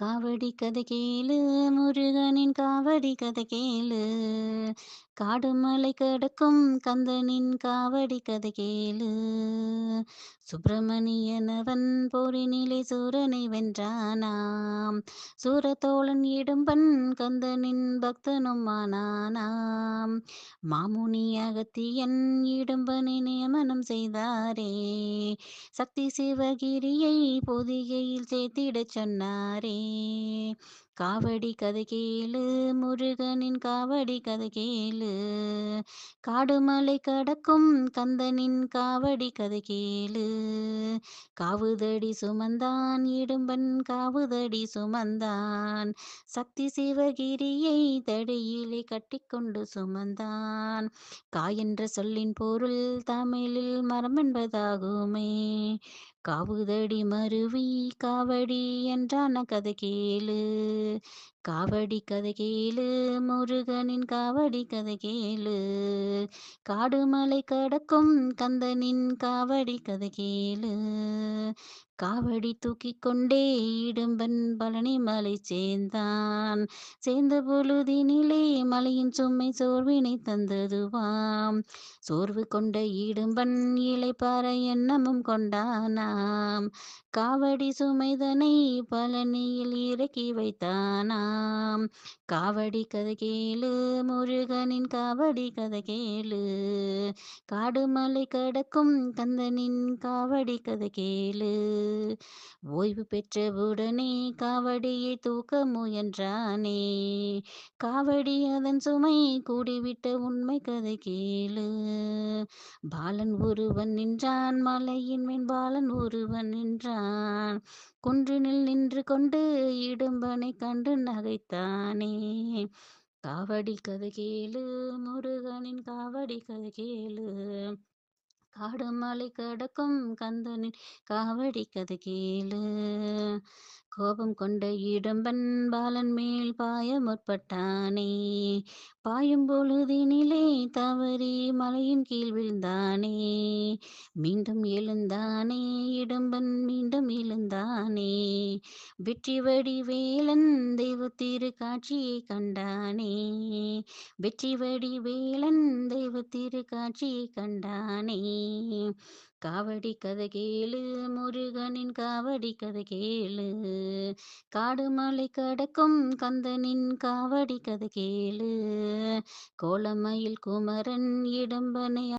காவடி கதை கேளு முருகனின் காவடி கதை கேளு. காடுமலை கடக்கும் கந்தனின் காவடி கதை கேளு. சுப்பிரமணியனவன் போரினிலே சூரனை வென்றானாம். சூரத்தோழன் இடும்பன் கந்தனின் பக்தனும் ஆனானாம். மாமுனி அகத்தியன் இடும்பனை நியமனம் செய்தாரே. சக்தி சிவகிரியை பொதிகையில் சேர்த்திடச் சொன்னாரே. me காவடி கதை கேளு முருகனின் காவடி கதை கேளு. காடுமலை கடக்கும் கந்தனின் காவடி கதை கேளு. காவுதடி சுமந்தான் இடும்பன் காவுதடி சுமந்தான். சக்தி சிவகிரியை தடியிலே கட்டிக்கொண்டு சுமந்தான். காயென்ற சொல்லின் பொருள் தமிழில் மரம் என்பதாகுமே காவுதடி மருவி காவடி என்றான கதை கேளு. 嗯。காவடி கதை கேளு முருகனின் காவடி கதை கேளு. காடுமலை கடக்கும் கந்தனின் காவடி கதை கேளு. காவடி தூக்கி கொண்டே இடும்பன் பழனி மலை சேர்ந்தான். சேர்ந்த பொழுதினிலே மலையின் சுமை சோர்வினை தந்ததுவாம். சோர்வு கொண்ட இடும்பன் இலைப்பார எண்ணமும் கொண்டானாம். காவடி சுமைதனை பழனியில் இறக்கி வைத்தானாம். காவடி கதை கேளு முருகனின் காவடி கதை கேளு. காடுமலை கடக்கும் கந்தனின் காவடி கதை கேளு. ஓய்வு பெற்றவுடனே காவடியை தூக்க முயன்றானே. காவடி அதன் சுமை கூடிவிட்ட உண்மை கதை கேளு. பாலன் ஒருவன் நின்றான் மலையின் மேல் பாலன் ஒருவன் நின்றான். குன்றினில் நின்று கொண்டு இடும்பனை கண்டு நகைத்தானே காவடி கதை கேளு முருகனின் காவடி கதை கேளு. காடுமலை கடக்கும் கந்தனின் காவடி கதை கேளு. கோபம் கொண்ட இடும்பன் பாலன் மேல் பாய முற்பட்டானே? பாயும் பொழுதினிலே தவறி மலையின் கீழ் விழுந்தானே. மீண்டும் எழுந்தானே இடும்பன் மீண்டும் எழுந்தானே. வெற்றி வடிவேலன் தெய்வ திரு காட்சியை கண்டானே. வெற்றி வடிவேலன் தெய்வ திரு காட்சியை கண்டானே. காவடி கதை கேளு முருகனின் காவடி கதை கேளு. காடுமலை கடக்கும் கந்தனின் காவடி கதை கேளு. கோலமயில் குமரன் இடம்பனை